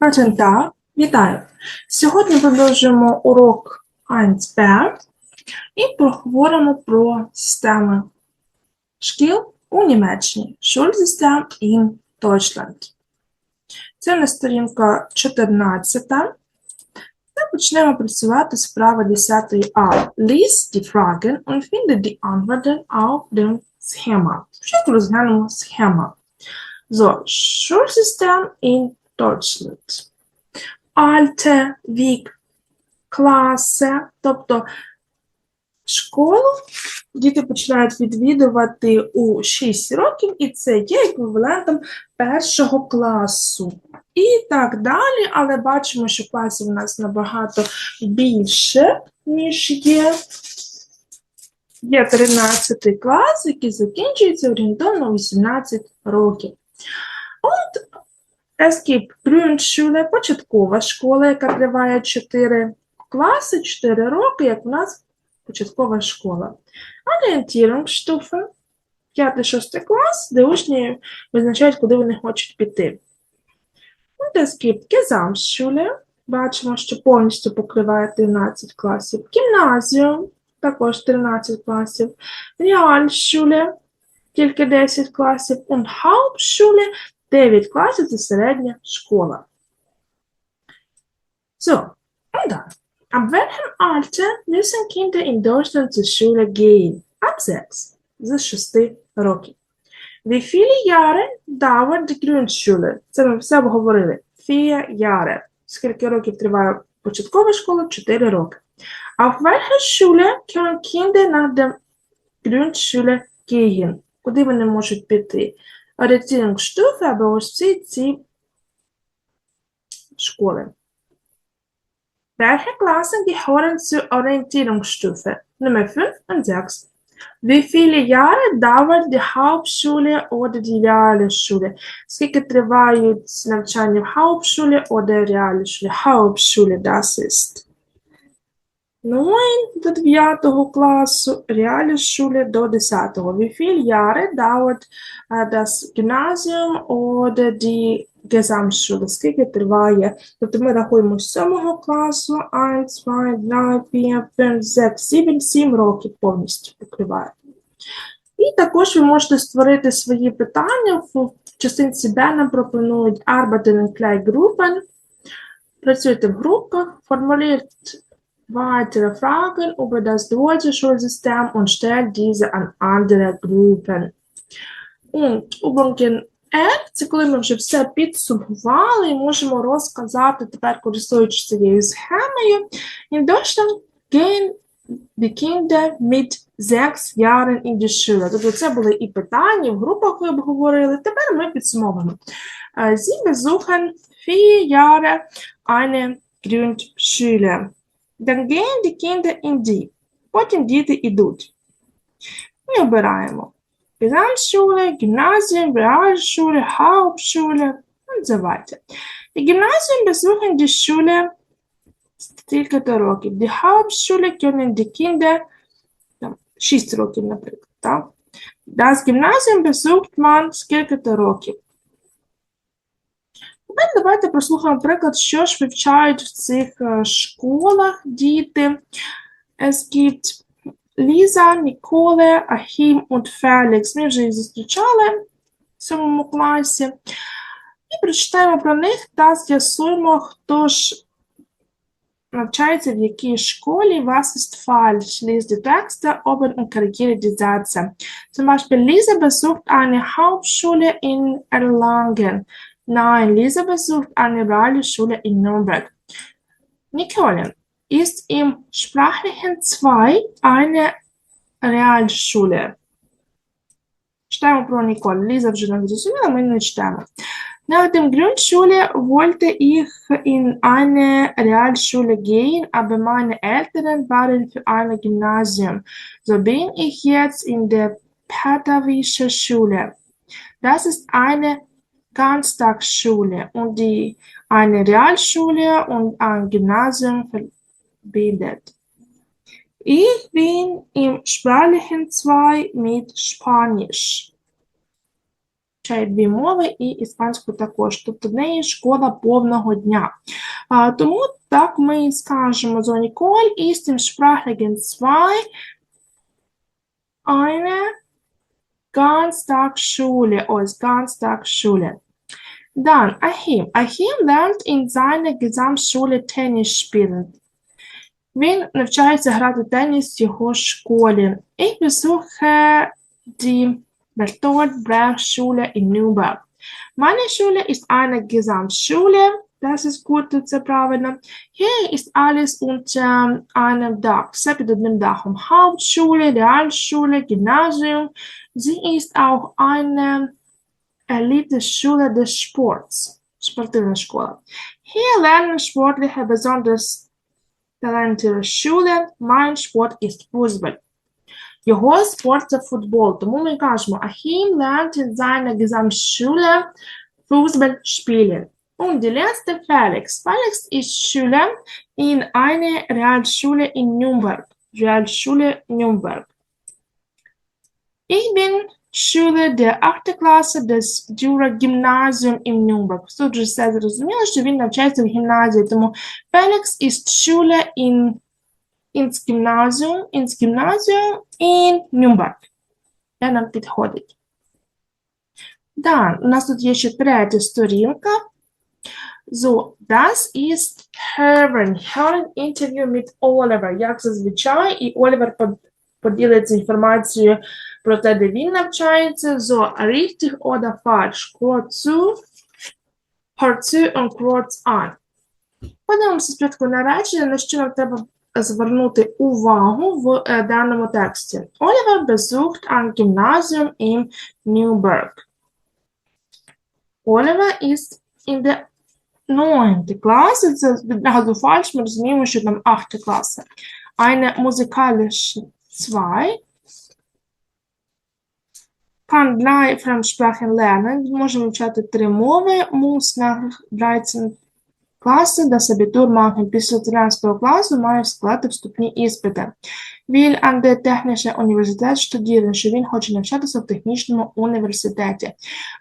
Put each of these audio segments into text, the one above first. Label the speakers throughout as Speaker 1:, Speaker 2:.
Speaker 1: Guten вітаю! Сьогодні продовжуємо урок 1b і поговоримо про системи шкіл у Німеччині. Schulsystem in Deutschland. Це на сторінка 14. Та почнемо працювати з права 10 А. Lies die Fragen und finde die Antworten auf dem Schema. Спочатку розглянемо схема. So, Schulsystem in Deutschland. Alte вік, класи, тобто школу діти починають відвідувати у 6 років, і це є еквівалентом першого класу. І так далі, але бачимо, що класів у нас набагато більше, ніж є. Є 13 клас, який закінчується орієнтовно 18 років. От Gibt Grundschule, початкова школа, яка триває 4 класи, 4 роки, як у нас початкова школа. Orientierungsstufe, 5-6 клас, де учні визначають, куди вони хочуть піти. Es Gesamtschule, бачимо, що повністю покриває 13 класів. Гімназіум, також 13 класів. Realschule, тільки 10 класів. Und 9 класів це середня школа. So, und dann. Ab welchem Alter müssen Kinder in Deutschland zur Schule gehen? Ab 6. З 6 років. Wie viele Jahre dauert die Grundschule? Це ми все обговорили. Vier Jahre. Скільки років триває початкова школа? 4 роки. Auf welche Schule können Kinder nach der Grundschule gehen? Куди вони можуть піти? Orientierungsstufe або ось всі ці школи. Welche Klassen gehören zur Orientierungsstufe? Nummer 5 und 6. Wie viele Jahre dauert die Hauptschule oder die Realschule? Скільки тривають навчання в Hauptschule oder Realschule? Hauptschule, das ist 9 до 9 класу, Realschule до 10. Wie viele Jahre dauert das Gymnasium oder die? Скільки триває? Тобто ми рахуємо з 7 класу, 1, 2, 3, 4, 5, 6, 7, 7 років повністю покриває. І також ви можете створити свої питання. В частинці Б нам пропонують Arbeiten in Kleingruppen. Працюйте в групках, формулюйте weitere Fragen über das deutsche Schulsystem und stellt diese an andere Gruppen. Und Übungen F – це коли ми вже все підсумували і можемо розказати, тепер користуючись цією схемою. In Deutschland gehen die Kinder mit sechs Jahren in die Schule. Тобто це були і питання, в групах ви обговорили. Тепер ми підсумовуємо. Sie besuchen vier Jahre eine Grundschule. Kinder in die. Потім діти йдуть. Ми обираємо Gesamtschule, Gymnasium, Realschule, Hauptschule und so weiter. Die Gymnasien besuchen die Schule стільки-то років. Die Hauptschule können die Kinder там, 6 років, наприклад. Так? Das Gymnasium besucht man скільки-то років. Тепер давайте прослухаємо приклад, що ж вивчають в цих е, школах діти. Es gibt Lisa, Nicole, Achim und Felix. Ми вже їх зустрічали в сьомому класі. І прочитаємо про них та з'ясуємо, хто ж навчається в якій школі. Was ist falsch? Lies die Texte oben und korrigiere die Sätze. Zum Beispiel, Lisa besucht eine Hauptschule in Erlangen. Nein, Lisa besucht eine Realschule in Nürnberg. Nicole, ist im sprachlichen 2 eine Realschule? Читаємо про Ніколь. Ліза вже не зрозуміла, ми не читаємо. Nach dem Grundschule wollte ich in eine Realschule gehen, aber meine Eltern waren für ein Gymnasium. So bin ich jetzt in der Patavische Schule. Das ist eine Ganztagsschule und die eine Realschule und ein Gymnasium verbindet. Ich bin im sprachlichen 2 mit Spanisch. вивчає дві мови і іспанську також. Тобто в неї школа повного дня. А, тому так ми і скажемо so Nicole ist im Sprachregeln 2 eine Ganztagsschule. Ось Ganztagsschule. Dann Achim. Achim lernt in seiner Gesamtschule Tennis spielen. Він навчається грати теніс в його школі. Ich besuche die Bertolt Brecht Schule in Nürnberg. Meine Schule ist eine Gesamtschule. Das ist gut, це правильно. Hier ist alles unter einem Dach. Все під одним дахом. Hauptschule, Realschule, Gymnasium. Sie ist auch eine Elite-Schule des Sports. Спортивна школа. Hier lernen Sportliche besonders talentierte Schüler. Mein Sport ist Fußball. Його спорт це футбол, тому ми кажемо, Achim lernt in seiner Gesamtschule Fußball spielen. Und die letzte Felix. Felix ist Schüler in einer Realschule in Nürnberg. Realschule Nürnberg. Ich bin Schüler der 8. Klasse des Jura Gymnasium in Nürnberg. Тут же все зрозуміло, що він навчається в гімназії, тому Felix ist Schüler in ins Gymnasium, ins Gymnasium in Nürnberg. Я нам підходить. Да, у нас тут є ще третя сторінка. So, das ist Herren. Herren Interview mit Oliver. Як зазвичай, і Олівер под- поділиться інформацією про те, де він навчається. So, richtig oder falsch? Hört zu und kurz an. Подивимося спочатку на речення, на що нам треба звернути увагу в е, даному тексті. Oliver besucht ein Gymnasium in Nürnberg. Oliver ist in der 9. Klasse. Це відразу фальш, ми розуміємо, що там 8 класа. Eine musikalische 2 kann drei Fremdsprachen lernen. Може вивчати три мови. Muss nach 13 Klasse das Abitur machen. Після 13 класу має складати вступні іспити. Will an der Technische Universität studieren, що він хоче навчатися в технічному університеті.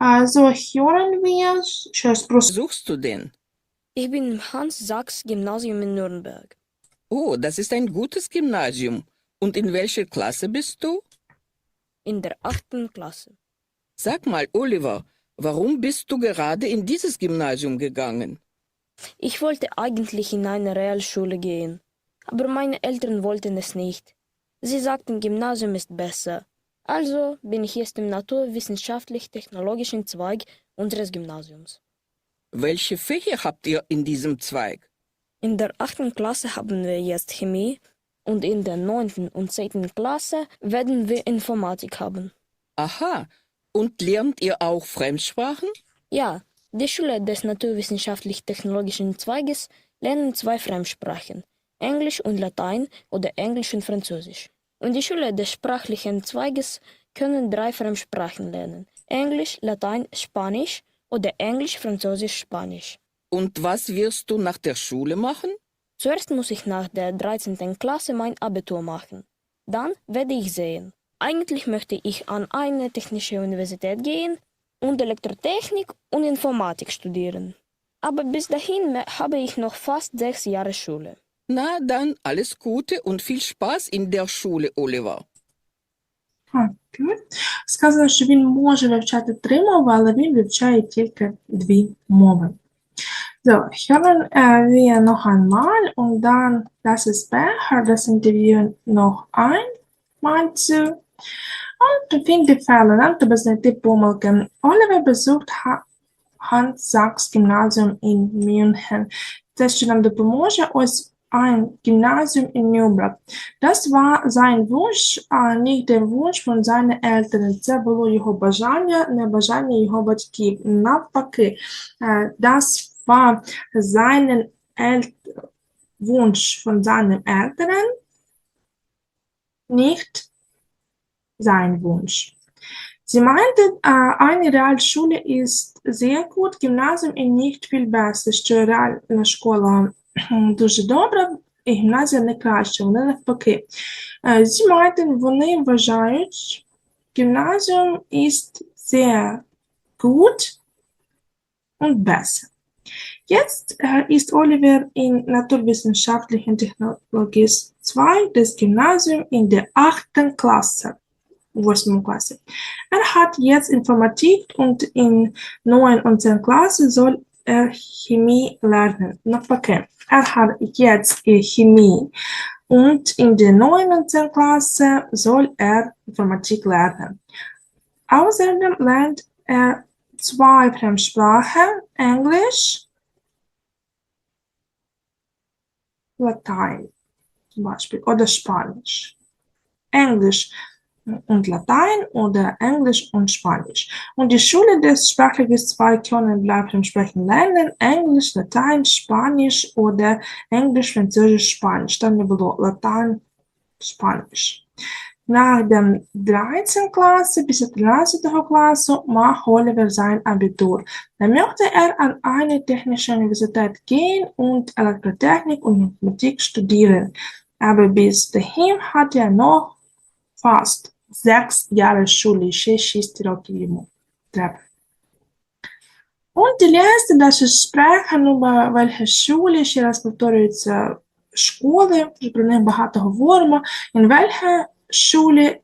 Speaker 1: So, hören wir про
Speaker 2: suchst du denn?
Speaker 3: Ich bin im Hans-Sachs-Gymnasium in Nürnberg.
Speaker 2: Oh, das ist ein gutes Gymnasium. Und in welcher Klasse bist du?
Speaker 3: In der achten Klasse.
Speaker 2: Sag mal, Oliver, warum bist du gerade in dieses Gymnasium gegangen?
Speaker 3: Ich wollte eigentlich in eine Realschule gehen, aber meine Eltern wollten es nicht. Sie sagten, Gymnasium ist besser. Also bin ich jetzt im naturwissenschaftlich-technologischen Zweig unseres Gymnasiums.
Speaker 2: Welche Fächer habt ihr in diesem Zweig?
Speaker 3: In der achten Klasse haben wir jetzt Chemie und in der neunten und zehnten Klasse werden wir Informatik haben.
Speaker 2: Aha, und lernt ihr auch Fremdsprachen?
Speaker 3: Ja, die Schule des naturwissenschaftlich-technologischen Zweiges lernen zwei Fremdsprachen, Englisch und Latein oder Englisch und Französisch. Und die Schule des sprachlichen Zweiges können drei Fremdsprachen lernen, Englisch, Latein, Spanisch oder Englisch, Französisch, Spanisch.
Speaker 2: Und was wirst du nach der Schule machen?
Speaker 3: Zuerst muss ich nach der 13. Klasse mein Abitur machen. Dann werde ich sehen. Eigentlich möchte ich an eine technische Universität gehen und Elektrotechnik und Informatik studieren. Aber bis dahin me- habe ich noch fast sechs Jahre Schule.
Speaker 2: Na dann, alles Gute und viel Spaß in der Schule, Oliver.
Speaker 1: Окей. Сказано, що він може вивчати три мови, але він вивчає тільки дві мови. So, hören äh, wir noch einmal und dann das ist besser, das Interview noch einmal zu. Und finde Fälle, dann треба знайти помилки. Oliver besucht Ha- Hans Sachs Gymnasium in München. Це, що нам допоможе, ось ein Gymnasium in Nürnberg. Das war sein Wunsch, а nicht der Wunsch von seinen Eltern. Це було його бажання, не бажання його батьків. Навпаки, е, das war seinen El Wunsch von seinen Eltern, nicht sein Wunsch. Sie meinte, äh, eine Realschule ist sehr gut, Gymnasium ist nicht viel besser, що реальна школа кхм, дуже добра, і гімназія не краща, вони навпаки. Е, Sie meinten, вони вважають, Gymnasium ist sehr gut und besser. Jetzt äh, ist Oliver in naturwissenschaftlichen Technologie 2 des Gymnasiums in der achten Klasse. Klasse. Er hat jetzt Informatik und in 9 und 10 Klasse soll er Chemie lernen. Навпаки, er hat jetzt Chemie und in der 9 und 10 Klasse soll er Informatik lernen. Außerdem lernt er zwei Fremdsprachen, Englisch, Latein zum Beispiel oder Spanisch. Englisch und Latein oder Englisch und Spanisch. Und die Schule des sprachliches zwei können bleiben sprechen lernen, Englisch, Latein, Spanisch oder Englisch, Französisch, Spanisch. Dann Latein, Spanisch. Nach dem 13. Klasse bis zur 13. Klasse macht Oliver sein Abitur. Dann möchte er an eine technische Universität gehen und Elektrotechnik und Mathematik studieren. Aber bis dahin hat er noch fast sechs Jahre Schule Shishistiro treffen. Und die letzte, das ist Sprechen über welche Schule ще раз повторюється школи, in welcher Schule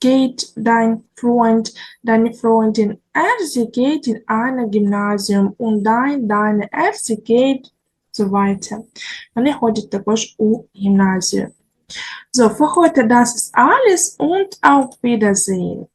Speaker 1: geht dein Freund, deine Freundin? Er, sie geht in ein Gymnasium und dein, deine, er, sie geht so weiter. Вони ходять також у гімназію. So, für heute das ist alles und auf Wiedersehen.